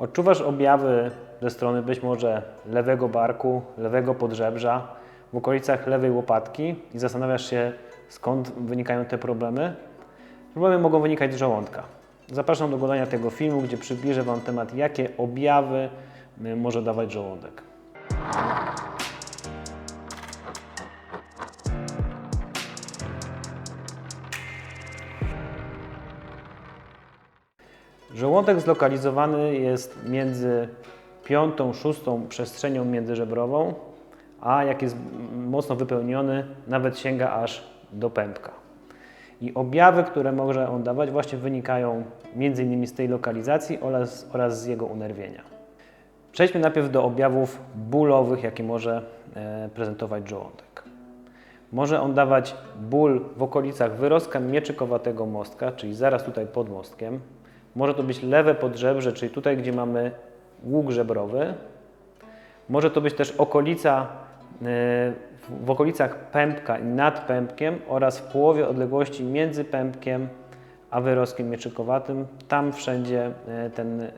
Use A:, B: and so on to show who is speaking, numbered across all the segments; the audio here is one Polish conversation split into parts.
A: Odczuwasz objawy ze strony być może lewego barku, lewego podżebrza, w okolicach lewej łopatki i zastanawiasz się, skąd wynikają te problemy? Problemy mogą wynikać z żołądka. Zapraszam do oglądania tego filmu, gdzie przybliżę Wam temat, jakie objawy y, może dawać żołądek. Żołądek zlokalizowany jest między piątą, szóstą przestrzenią międzyżebrową, a jak jest mocno wypełniony, nawet sięga aż do pępka. I objawy, które może on dawać, właśnie wynikają m.in. z tej lokalizacji oraz, oraz z jego unerwienia. Przejdźmy najpierw do objawów bólowych, jakie może e, prezentować żołądek. Może on dawać ból w okolicach wyrostka mieczykowatego mostka, czyli zaraz tutaj pod mostkiem. Może to być lewe podżebrze, czyli tutaj, gdzie mamy łuk żebrowy. Może to być też okolica, y, w okolicach pępka i nad pępkiem oraz w połowie odległości między pępkiem a wyrostkiem mieczykowatym. Tam wszędzie y, ten y,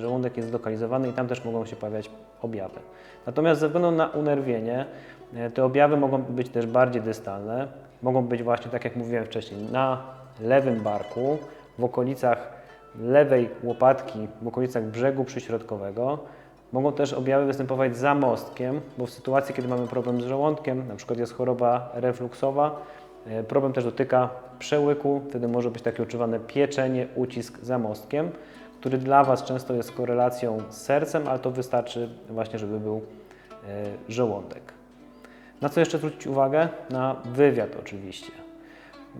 A: żołądek jest zlokalizowany i tam też mogą się pojawiać objawy. Natomiast ze względu na unerwienie te objawy mogą być też bardziej dystalne. Mogą być właśnie, tak jak mówiłem wcześniej, na lewym barku, w okolicach lewej łopatki w okolicach brzegu przyśrodkowego. Mogą też objawy występować za mostkiem, bo w sytuacji, kiedy mamy problem z żołądkiem, na przykład jest choroba refluksowa, e, problem też dotyka przełyku, wtedy może być takie odczuwane pieczenie, ucisk za mostkiem, który dla Was często jest korelacją z sercem, ale to wystarczy właśnie, żeby był e, żołądek. Na co jeszcze zwrócić uwagę? Na wywiad oczywiście.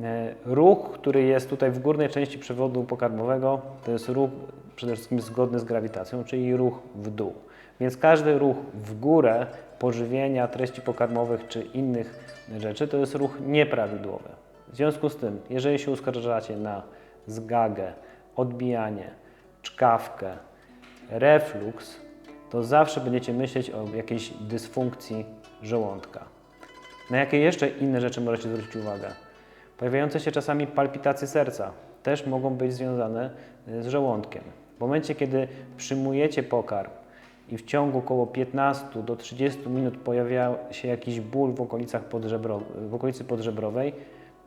A: E, ruch, który jest tutaj w górnej części przewodu pokarmowego, to jest ruch przede wszystkim zgodny z grawitacją, czyli ruch w dół. Więc każdy ruch w górę pożywienia, treści pokarmowych czy innych rzeczy to jest ruch nieprawidłowy. W związku z tym, jeżeli się uskarżacie na zgagę, odbijanie, czkawkę, refluks, to zawsze będziecie myśleć o jakiejś dysfunkcji żołądka. Na jakie jeszcze inne rzeczy możecie zwrócić uwagę? Pojawiające się czasami palpitacje serca też mogą być związane y, z żołądkiem. W momencie, kiedy przyjmujecie pokarm i w ciągu około 15 do 30 minut pojawia się jakiś ból w, okolicach podżebro, w okolicy podżebrowej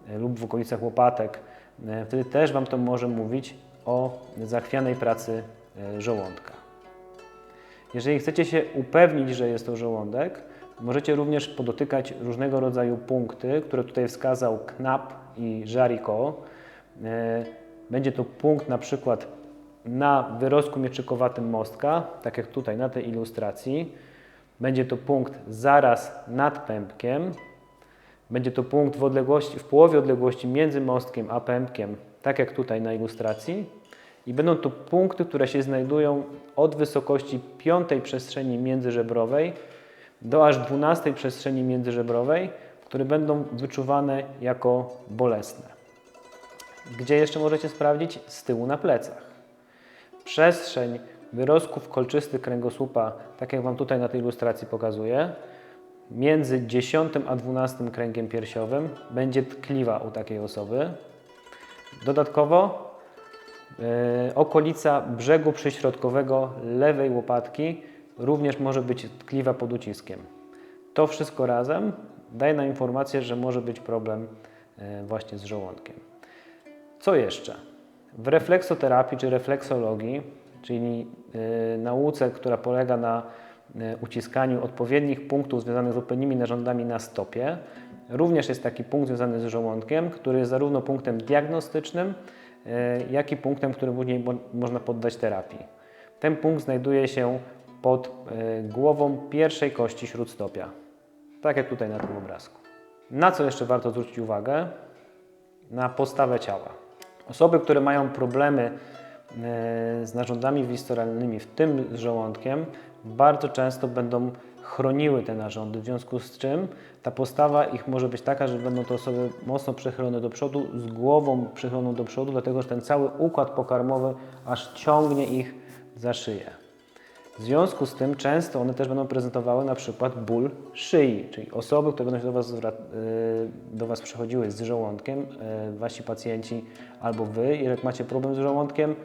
A: y, lub w okolicach łopatek, y, wtedy też Wam to może mówić o zachwianej pracy żołądka. Jeżeli chcecie się upewnić, że jest to żołądek, możecie również podotykać różnego rodzaju punkty, które tutaj wskazał KNAP i Jariko. E, będzie to punkt na przykład na wyrostku mieczykowatym mostka, tak jak tutaj na tej ilustracji. Będzie to punkt zaraz nad pępkiem. Będzie to punkt w, odległości, w połowie odległości między mostkiem a pępkiem, tak jak tutaj na ilustracji. I będą to punkty, które się znajdują od wysokości piątej przestrzeni międzyżebrowej do aż dwunastej przestrzeni międzyżebrowej, które będą wyczuwane jako bolesne. Gdzie jeszcze możecie sprawdzić? Z tyłu na plecach. Przestrzeń wyrostków kolczystych kręgosłupa, tak jak Wam tutaj na tej ilustracji pokazuję, między 10 a 12 kręgiem piersiowym będzie tkliwa u takiej osoby. Dodatkowo yy, okolica brzegu przyśrodkowego lewej łopatki również może być tkliwa pod uciskiem. To wszystko razem daje nam informację, że może być problem e, właśnie z żołądkiem. Co jeszcze? W refleksoterapii czy refleksologii, czyli e, nauce, która polega na e, uciskaniu odpowiednich punktów związanych z odpowiednimi narządami na stopie, również jest taki punkt związany z żołądkiem, który jest zarówno punktem diagnostycznym, jak i punktem, który później można poddać terapii. Ten punkt znajduje się pod głową pierwszej kości śródstopia tak jak tutaj na tym obrazku. Na co jeszcze warto zwrócić uwagę? Na postawę ciała. Osoby, które mają problemy e, z narządami wisceralnymi, w tym z żołądkiem, bardzo często będą chroniły te narządy, w związku z czym ta postawa ich może być taka, że będą to osoby mocno przechylone do przodu, z głową przychyloną do przodu, dlatego że ten cały układ pokarmowy aż ciągnie ich za szyję. W związku z tym często one też będą prezentowały na przykład ból szyi, czyli osoby, które będą się do Was, y, do was przychodziły z żołądkiem, y, Wasi pacjenci albo Wy, jak macie problem z żołądkiem,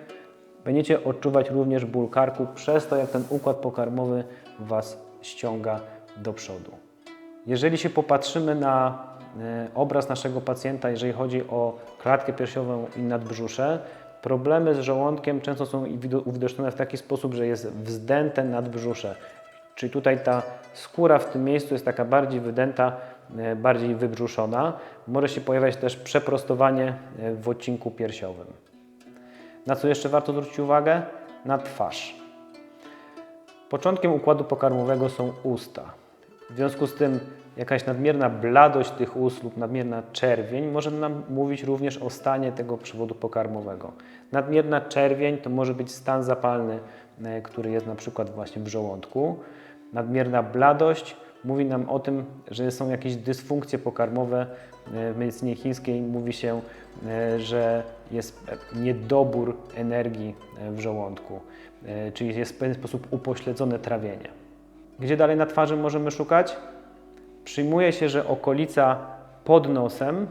A: będziecie odczuwać również ból karku przez to, jak ten układ pokarmowy Was ściąga do przodu. Jeżeli się popatrzymy na e, obraz naszego pacjenta, jeżeli chodzi o klatkę piersiową i nadbrzusze, problemy z żołądkiem często są wido- uwidocznione w taki sposób, że jest wzdęte nadbrzusze. Czyli tutaj ta skóra w tym miejscu jest taka bardziej wydęta, e, bardziej wybrzuszona. Może się pojawiać też przeprostowanie e, w odcinku piersiowym. Na co jeszcze warto zwrócić uwagę? Na twarz. Początkiem układu pokarmowego są usta. W związku z tym jakaś nadmierna bladość tych ust lub nadmierna czerwień może nam mówić również o stanie tego przewodu pokarmowego. Nadmierna czerwień to może być stan zapalny, e, który jest na przykład właśnie w żołądku. Nadmierna bladość mówi nam o tym, że są jakieś dysfunkcje pokarmowe. E, W medycynie chińskiej mówi się, e, że jest niedobór energii w żołądku, czyli jest w pewien sposób upośledzone trawienie. Gdzie dalej na twarzy możemy szukać? Przyjmuje się, że okolica pod nosem e,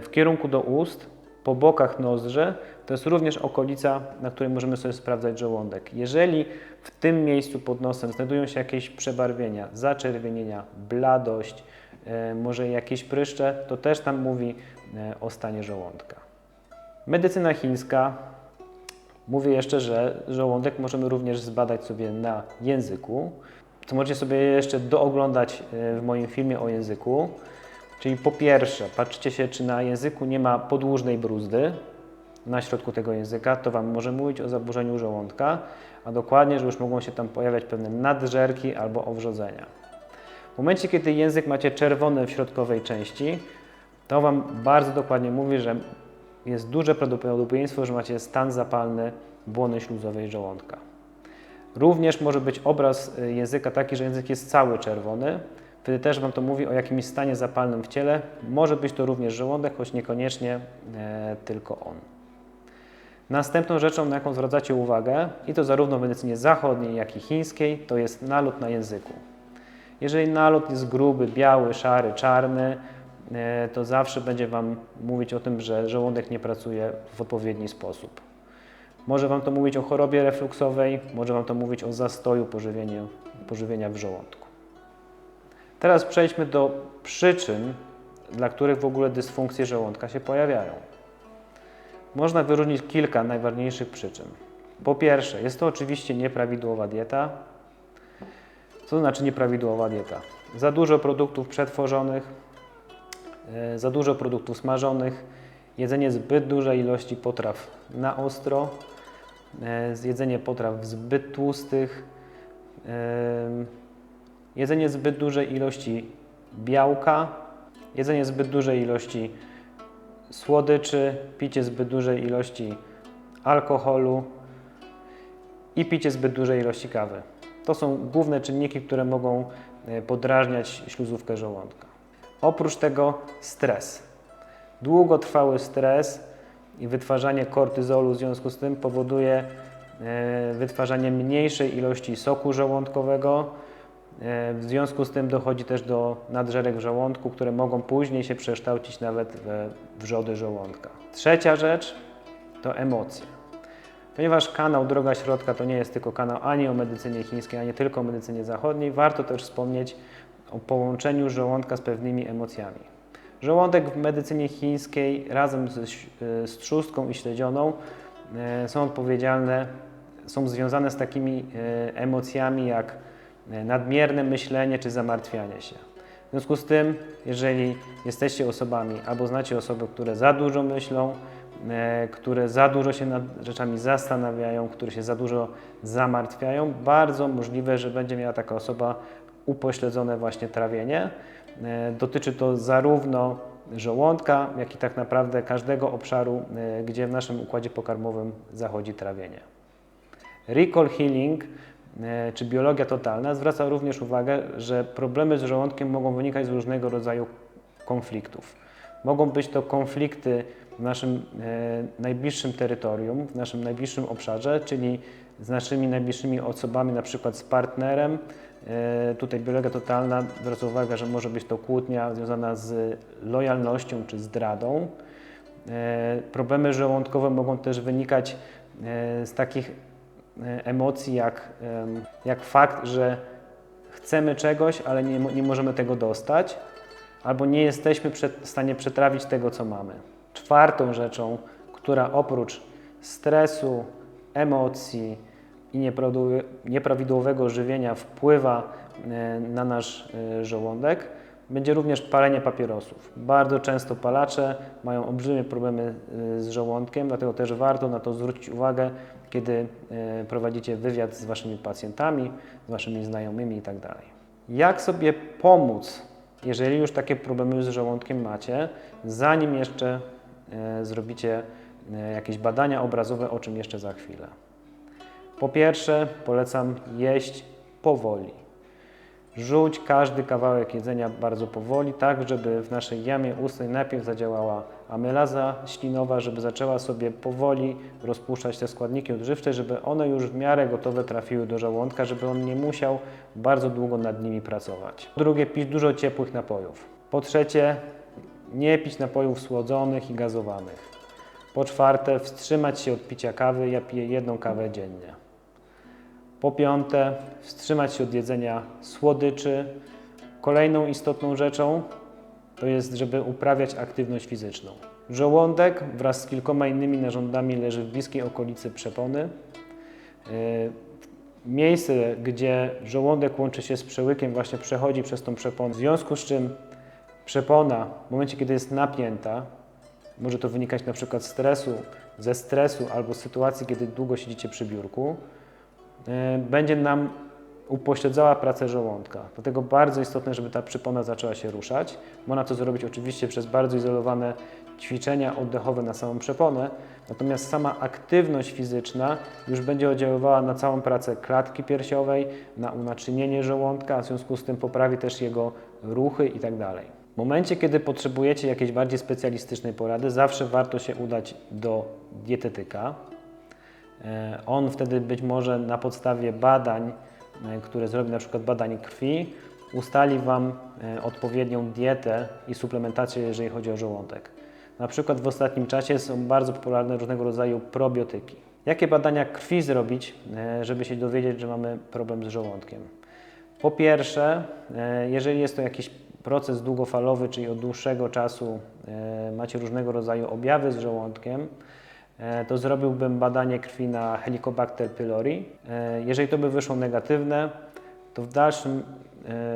A: w kierunku do ust, po bokach nozdrza, to jest również okolica, na której możemy sobie sprawdzać żołądek. Jeżeli w tym miejscu pod nosem znajdują się jakieś przebarwienia, zaczerwienienia, bladość, e, może jakieś pryszcze, to też tam mówi e, o stanie żołądka. Medycyna chińska mówi jeszcze, że żołądek możemy również zbadać sobie na języku, co możecie sobie jeszcze dooglądać e, w moim filmie o języku. Czyli po pierwsze, patrzcie się, czy na języku nie ma podłużnej bruzdy na środku tego języka, to Wam może mówić o zaburzeniu żołądka, a dokładnie, że już mogą się tam pojawiać pewne nadżerki albo owrzodzenia. W momencie, kiedy język macie czerwony w środkowej części, to Wam bardzo dokładnie mówi, że jest duże prawdopodobieństwo, że macie stan zapalny błony śluzowej żołądka. Również może być obraz y, języka taki, że język jest cały czerwony. Wtedy też Wam to mówi o jakimś stanie zapalnym w ciele. Może być to również żołądek, choć niekoniecznie e, tylko on. Następną rzeczą, na jaką zwracacie uwagę, i to zarówno w medycynie zachodniej, jak i chińskiej, to jest nalot na języku. Jeżeli nalot jest gruby, biały, szary, czarny, e, to zawsze będzie Wam mówić o tym, że żołądek nie pracuje w odpowiedni sposób. Może Wam to mówić o chorobie refluksowej, może Wam to mówić o zastoju pożywienia, pożywienia w żołądku. Teraz przejdźmy do przyczyn, dla których w ogóle dysfunkcje żołądka się pojawiają. Można wyróżnić kilka najważniejszych przyczyn. Po pierwsze, jest to oczywiście nieprawidłowa dieta. Co to znaczy nieprawidłowa dieta? Za dużo produktów przetworzonych, e, za dużo produktów smażonych, jedzenie zbyt dużej ilości potraw na ostro, e, jedzenie potraw zbyt tłustych, em, jedzenie zbyt dużej ilości białka, jedzenie zbyt dużej ilości słodyczy, picie zbyt dużej ilości alkoholu i picie zbyt dużej ilości kawy. To są główne czynniki, które mogą e, podrażniać śluzówkę żołądka. Oprócz tego stres. Długotrwały stres i wytwarzanie kortyzolu w związku z tym powoduje e, wytwarzanie mniejszej ilości soku żołądkowego. E, W związku z tym dochodzi też do nadżerek w żołądku, które mogą później się przekształcić nawet we wrzody żołądka. Trzecia rzecz to emocje. Ponieważ kanał Droga Środka to nie jest tylko kanał ani o medycynie chińskiej, ani tylko o medycynie zachodniej, warto też wspomnieć o połączeniu żołądka z pewnymi emocjami. Żołądek w medycynie chińskiej razem z, z trzustką i śledzioną e, są odpowiedzialne, są związane z takimi e, emocjami jak e, nadmierne myślenie czy zamartwianie się. W związku z tym, jeżeli jesteście osobami albo znacie osoby, które za dużo myślą, e, które za dużo się nad rzeczami zastanawiają, które się za dużo zamartwiają, bardzo możliwe, że będzie miała taka osoba upośledzone właśnie trawienie. E, Dotyczy to zarówno żołądka, jak i tak naprawdę każdego obszaru, e, gdzie w naszym układzie pokarmowym zachodzi trawienie. Recall Healing e, czy biologia totalna zwraca również uwagę, że problemy z żołądkiem mogą wynikać z różnego rodzaju konfliktów. Mogą być to konflikty w naszym najbliższym terytorium, w naszym najbliższym obszarze, czyli z naszymi najbliższymi osobami, na przykład z partnerem. E, tutaj biologia totalna zwraca uwagę, że może być to kłótnia związana z lojalnością czy zdradą. E, Problemy żołądkowe mogą też wynikać e, z takich emocji jak, jak fakt, że chcemy czegoś, ale nie, nie możemy tego dostać, albo nie jesteśmy w stanie przetrawić tego, co mamy. Czwartą rzeczą, która oprócz stresu, emocji i nieprawidłowe- nieprawidłowego żywienia wpływa e, na nasz e, żołądek, będzie również palenie papierosów. Bardzo często palacze mają olbrzymie problemy e, z żołądkiem, dlatego też warto na to zwrócić uwagę, kiedy prowadzicie wywiad z waszymi pacjentami, z waszymi znajomymi itd. Jak sobie pomóc, jeżeli już takie problemy z żołądkiem macie, zanim jeszcze zrobicie jakieś badania obrazowe, o czym jeszcze za chwilę. Po pierwsze, polecam jeść powoli. Rzuć każdy kawałek jedzenia bardzo powoli, tak żeby w naszej jamie ustnej najpierw zadziałała amylaza ślinowa, żeby zaczęła sobie powoli rozpuszczać te składniki odżywcze, żeby one już w miarę gotowe trafiły do żołądka, żeby on nie musiał bardzo długo nad nimi pracować. Po drugie, pić dużo ciepłych napojów. Po trzecie, nie pić napojów słodzonych i gazowanych. Po czwarte, wstrzymać się od picia kawy. Ja piję jedną kawę dziennie. Po piąte, wstrzymać się od jedzenia słodyczy. Kolejną istotną rzeczą to jest, żeby uprawiać aktywność fizyczną. Żołądek wraz z kilkoma innymi narządami leży w bliskiej okolicy przepony. Yy, Miejsce, gdzie żołądek łączy się z przełykiem, właśnie przechodzi przez tą przeponę. W związku z czym przepona w momencie, kiedy jest napięta, może to wynikać na przykład z stresu, ze stresu albo z sytuacji, kiedy długo siedzicie przy biurku, e, będzie nam upośledzała pracę żołądka. Dlatego bardzo istotne, żeby ta przypona zaczęła się ruszać. Można to zrobić oczywiście przez bardzo izolowane ćwiczenia oddechowe na samą przeponę, natomiast sama aktywność fizyczna już będzie oddziaływała na całą pracę klatki piersiowej, na unaczynienie żołądka, a w związku z tym poprawi też jego ruchy itd. W momencie, kiedy potrzebujecie jakiejś bardziej specjalistycznej porady, zawsze warto się udać do dietetyka. E, On wtedy być może na podstawie badań, e, które zrobi na przykład badań krwi, ustali Wam e, odpowiednią dietę i suplementację, jeżeli chodzi o żołądek. Na przykład w ostatnim czasie są bardzo popularne różnego rodzaju probiotyki. Jakie badania krwi zrobić, żeby się dowiedzieć, że mamy problem z żołądkiem? Po pierwsze, jeżeli jest to jakiś proces długofalowy, czyli od dłuższego czasu macie różnego rodzaju objawy z żołądkiem, to zrobiłbym badanie krwi na Helicobacter pylori. E, Jeżeli to by wyszło negatywne, to w dalszym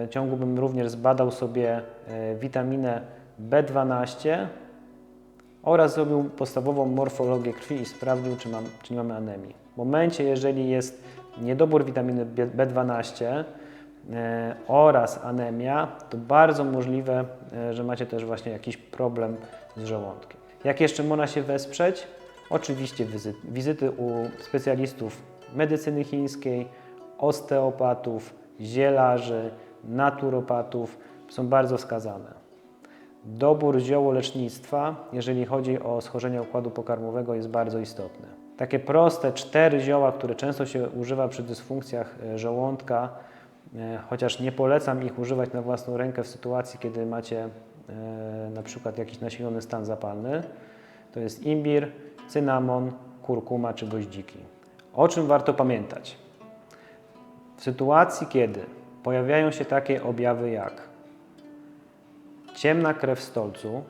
A: e, ciągu bym również zbadał sobie e, witaminę B12 oraz zrobił podstawową morfologię krwi i sprawdził, czy, mam, czy nie mamy anemii. W momencie, jeżeli jest niedobór witaminy B- B12 e, oraz anemia, to bardzo możliwe, e, że macie też właśnie jakiś problem z żołądkiem. Jak jeszcze można się wesprzeć? Oczywiście wizyty, wizyty u specjalistów medycyny chińskiej, osteopatów, zielarzy, naturopatów są bardzo wskazane. Dobór ziołolecznictwa, jeżeli chodzi o schorzenia układu pokarmowego, jest bardzo istotny. Takie proste cztery zioła, które często się używa przy dysfunkcjach e, żołądka, e, chociaż nie polecam ich używać na własną rękę w sytuacji, kiedy macie e, na przykład jakiś nasilony stan zapalny, to jest imbir, cynamon, kurkuma czy goździki. O czym warto pamiętać? W sytuacji, kiedy pojawiają się takie objawy jak ciemna krew w stolcu,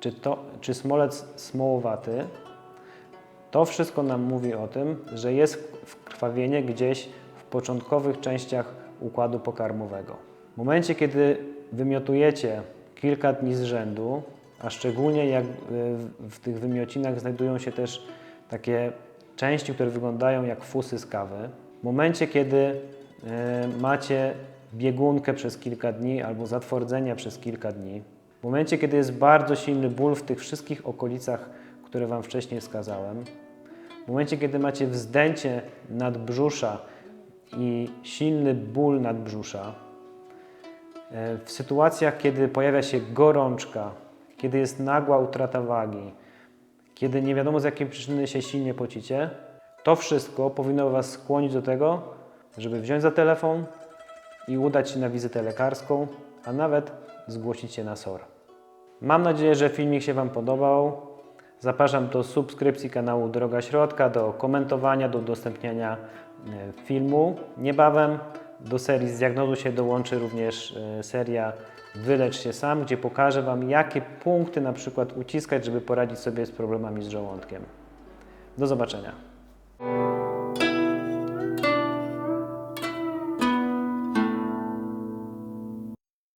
A: czy, to, czy smolec smołowaty, to wszystko nam mówi o tym, że jest wkrwawienie gdzieś w początkowych częściach układu pokarmowego. W momencie, kiedy wymiotujecie kilka dni z rzędu, a szczególnie jak y, w- tych wymiocinach znajdują się też takie części, które wyglądają jak fusy z kawy, w momencie, kiedy y, macie biegunkę przez kilka dni albo zatwardzenia przez kilka dni, w momencie, kiedy jest bardzo silny ból w tych wszystkich okolicach, które Wam wcześniej wskazałem, w momencie, kiedy macie wzdęcie nadbrzusza i silny ból nadbrzusza, e, w sytuacjach, kiedy pojawia się gorączka, kiedy jest nagła utrata wagi, kiedy nie wiadomo z jakiej przyczyny się silnie pocicie, to wszystko powinno Was skłonić do tego, żeby wziąć za telefon i udać się na wizytę lekarską, a nawet zgłosić się na SOR. Mam nadzieję, że filmik się Wam podobał. Zapraszam do subskrypcji kanału Droga Środka, do komentowania, do udostępniania e, filmu. Niebawem do serii Zdiagnozuj się dołączy również e, seria Wylecz się sam, gdzie pokażę Wam, jakie punkty na przykład uciskać, żeby poradzić sobie z problemami z żołądkiem. Do zobaczenia.